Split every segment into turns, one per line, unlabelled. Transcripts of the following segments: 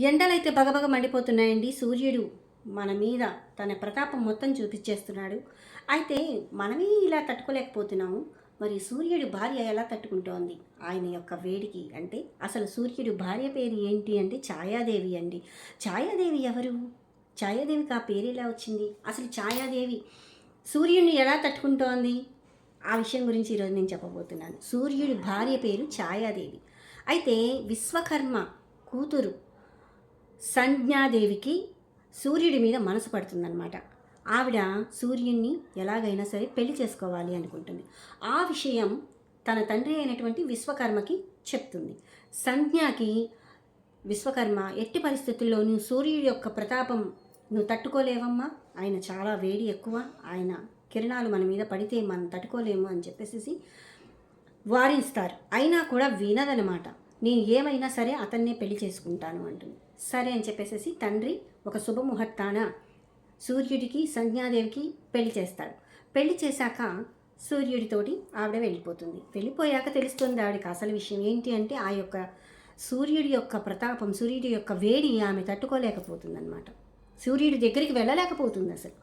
ఎండలైతే బగబగ మండిపోతున్నాయండి. సూర్యుడు మన మీద తన ప్రతాపం మొత్తం చూపించేస్తున్నాడు. అయితే మనమే ఇలా తట్టుకోలేకపోతున్నాము. మరి సూర్యుడి భార్య ఎలా తట్టుకుంటోంది? ఆయన యొక్క వేడికి అంటే అసలు సూర్యుడు భార్య పేరు ఏంటి అంటే ఛాయాదేవి అండి. ఛాయాదేవి ఎవరు? ఛాయాదేవికి ఆ పేరు ఎలా వచ్చింది? అసలు ఛాయాదేవి సూర్యుడిని ఎలా తట్టుకుంటోంది? ఆ విషయం గురించి ఈరోజు నేను చెప్పబోతున్నాను. సూర్యుడి భార్య పేరు ఛాయాదేవి. అయితే విశ్వకర్మ కూతురు సంజ్ఞాదేవికి సూర్యుడి మీద మనసు పడుతుందన్నమాట. ఆవిడ సూర్యుడిని ఎలాగైనా సరే పెళ్ళి చేసుకోవాలి అనుకుంటుంది. ఆ విషయం తన తండ్రి అయినటువంటి విశ్వకర్మకి చెప్తుంది. సంజ్ఞకి విశ్వకర్మ ఎట్టి పరిస్థితుల్లోనూ సూర్యుడి యొక్క ప్రతాపం నువ్వు తట్టుకోలేవమ్మా. ఆయన చాలా వేడి ఎక్కువ. ఆయన కిరణాలు మన మీద పడితే మనం తట్టుకోలేము అని చెప్పేసి వారిస్తారు. అయినా కూడా వినదనమాట నేను ఏమైనా సరే అతన్నే పెళ్ళి చేసుకుంటాను అంటుంది. సరే అని చెప్పేసి తండ్రి ఒక శుభముహూర్తాన సూర్యుడికి సంజ్ఞాదేవికి పెళ్ళి చేస్తాడు. పెళ్ళి చేశాక సూర్యుడితోటి ఆవిడ వెళ్ళిపోతుంది. వెళ్ళిపోయాక తెలుస్తుంది ఆవిడకి అసలు విషయం ఏంటి అంటే ఆ యొక్క సూర్యుడి యొక్క ప్రతాపం సూర్యుడి యొక్క వేడి ఆమె తట్టుకోలేకపోతుంది అనమాట సూర్యుడి దగ్గరికి వెళ్ళలేకపోతుంది అసలు.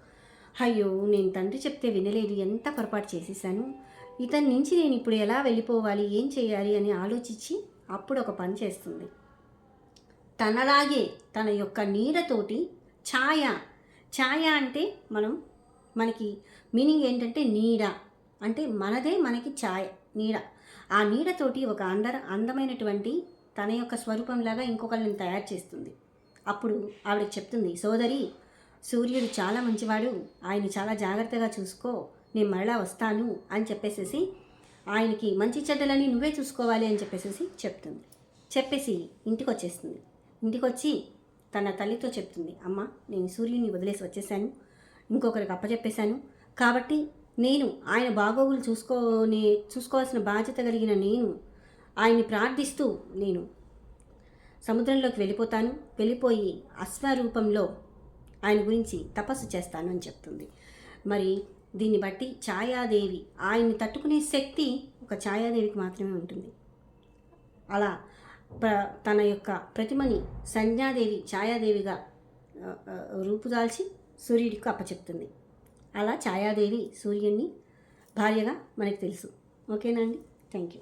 అయ్యో నేను తండ్రి చెప్తే వినలేదు ఎంత పొరపాటు చేసేసాను? ఇతని నుంచి నేను ఇప్పుడు ఎలా వెళ్ళిపోవాలి ఏం చేయాలి అని ఆలోచించి అప్పుడు ఒక పని చేస్తుంది. తనలాగే తన యొక్క నీడతోటి ఛాయ ఛాయ అంటే మనం మనకి మీనింగ్ ఏంటంటే నీడ. అంటే మనదే మనకి ఛాయ నీడ. ఆ నీడతోటి ఒక అందర అందమైనటువంటి తన యొక్క స్వరూపంలాగా ఇంకొకరిని తయారు చేస్తుంది. అప్పుడు ఆవిడ చెప్తుంది సోదరి సూర్యుడు చాలా మంచివాడు. ఆయన చాలా జాగ్రత్తగా చూసుకో. నేను మరలా వస్తాను అని చెప్పేసేసి ఆయనకి మంచి చెడ్డలని నువ్వే చూసుకోవాలి అని చెప్పేసి చెప్తుంది. చెప్పేసి ఇంటికి వచ్చేస్తుంది ఇంటికి వచ్చి తన తల్లితో చెప్తుంది అమ్మ నేను సూర్యుని వదిలేసి వచ్చేసాను. ఇంకొకరికి అప్పచెప్పేశాను కాబట్టి నేను ఆయన బాగోగులు చూసుకోనే చూసుకోవాల్సిన బాధ్యత కలిగిన నేను ఆయన్ని ప్రార్థిస్తూ నేను సముద్రంలోకి వెళ్ళిపోతాను. వెళ్ళిపోయి అశ్వరూపంలో ఆయన గురించి తపస్సు చేస్తాను అని చెప్తుంది. మరి దీన్ని బట్టి ఛాయాదేవి ఆయన్ని తట్టుకునే శక్తి ఒక ఛాయాదేవికి మాత్రమే ఉంటుంది. అలా ప్ర తన యొక్క ప్రతిమని సంజ్ఞాదేవి ఛాయాదేవిగా రూపుదాల్చి సూర్యుడికి అప్పచెప్తుంది. అలా ఛాయాదేవి సూర్యుడిని భార్యగా మనకు తెలుసు. ఓకేనా అండి? Thank you.